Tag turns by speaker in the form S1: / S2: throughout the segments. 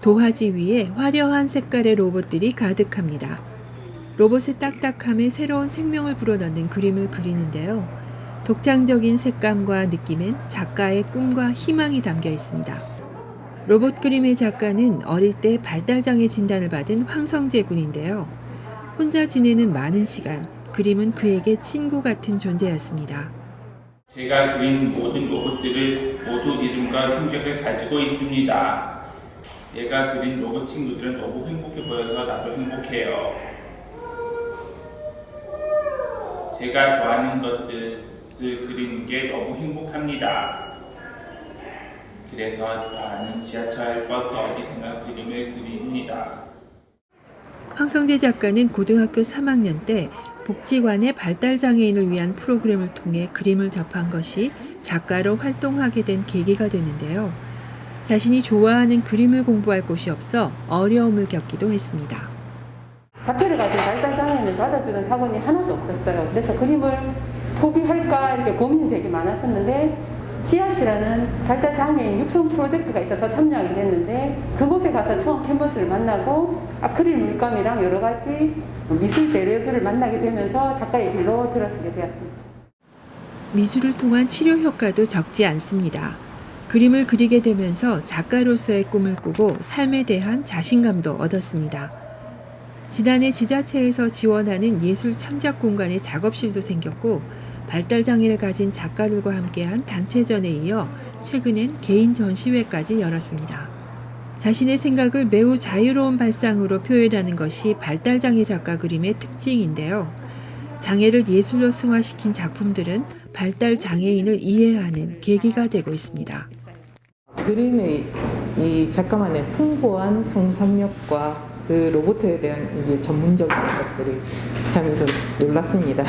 S1: 도화지 위에 화려한 색깔의 로봇들이 가득합니다. 로봇의 딱딱함에 새로운 생명을 불어넣는 그림을 그리는데요. 독창적인 색감과 느낌엔 작가의 꿈과 희망이 담겨 있습니다. 로봇 그림의 작가는 어릴 때 발달장애 진단을 받은 황성재 군인데요. 혼자 지내는 많은 시간, 그림은 그에게 친구 같은 존재였습니다.
S2: 제가 그린 모든 로봇들을 모두 이름과 성격을 가지고 있습니다. 얘가 그린 로봇 친구들은 너무 행복해 보여서 나도 행복해요. 제가 좋아하는 것들을 그리는 게 너무 행복합니다. 그래서 나는 지하철, 버스 어디서나 그림을 그립니다.
S1: 황성재 작가는 고등학교 3학년 때 복지관의 발달장애인을 위한 프로그램을 통해 그림을 접한 것이 작가로 활동하게 된 계기가 되는데요. 자신이 좋아하는 그림을 공부할 곳이 없어 어려움을 겪기도 했습니다.
S3: 자폐를 가진 발달장애인을 받아주는 학원이 하나도 없었어요. 그래서 그림을 포기할까 이렇게 고민이 되게 많았었는데 씨앗이라는 발달장애인 육성 프로젝트가 있어서 참여하게 됐는데 그곳에 가서 처음 캔버스를 만나고 아크릴 물감이랑 여러 가지 미술 재료들을 만나게 되면서 작가의 길로 들어서게 되었습니다.
S1: 미술을 통한 치료 효과도 적지 않습니다. 그림을 그리게 되면서 작가로서의 꿈을 꾸고 삶에 대한 자신감도 얻었습니다. 지난해 지자체에서 지원하는 예술 창작 공간의 작업실도 생겼고 발달 장애를 가진 작가들과 함께한 단체전에 이어 최근엔 개인 전시회까지 열었습니다. 자신의 생각을 매우 자유로운 발상으로 표현하는 것이 발달 장애 작가 그림의 특징인데요. 장애를 예술로 승화시킨 작품들은 발달 장애인을 이해하는 계기가 되고 있습니다.
S4: 그림의 이 작가만의 풍부한 상상력과 그 로봇에 대한 이제 전문적인 것들이 참 그래서 놀랐습니다.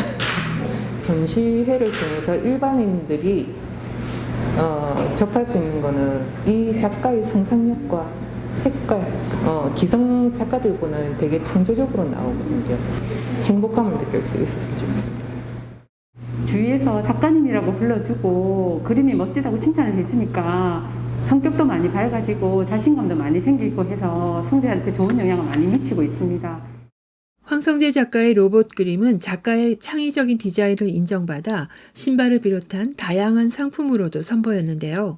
S4: 전시회를 통해서 일반인들이 어, 접할 수 있는 거는 이 작가의 상상력과 색깔, 어, 기성 작가들보다는 되게 창조적으로 나오거든요. 행복감을 느낄 수 있었으면 좋겠습니다.
S3: 주위에서 작가님이라고 불러주고 그림이 멋지다고 칭찬을 해주니까 성격도 많이 밝아지고 자신감도 많이 생기고 해서 성재한테 좋은 영향을 많이 미치고 있습니다.
S1: 황성재 작가의 로봇 그림은 작가의 창의적인 디자인을 인정받아 신발을 비롯한 다양한 상품으로도 선보였는데요.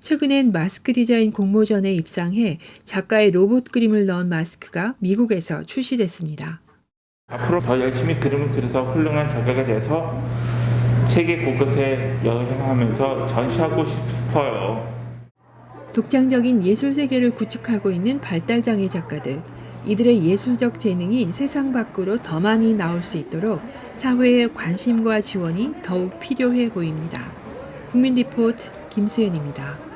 S1: 최근엔 마스크 디자인 공모전에 입상해 작가의 로봇 그림을 넣은 마스크가 미국에서 출시됐습니다.
S2: 앞으로 더 열심히 그림을 그려서 훌륭한 작가가 돼서 세계 곳곳에 여행하면서 전시하고 싶어요.
S1: 독창적인 예술 세계를 구축하고 있는 발달장애 작가들. 이들의 예술적 재능이 세상 밖으로 더 많이 나올 수 있도록 사회의 관심과 지원이 더욱 필요해 보입니다. 국민 리포트 김수현입니다.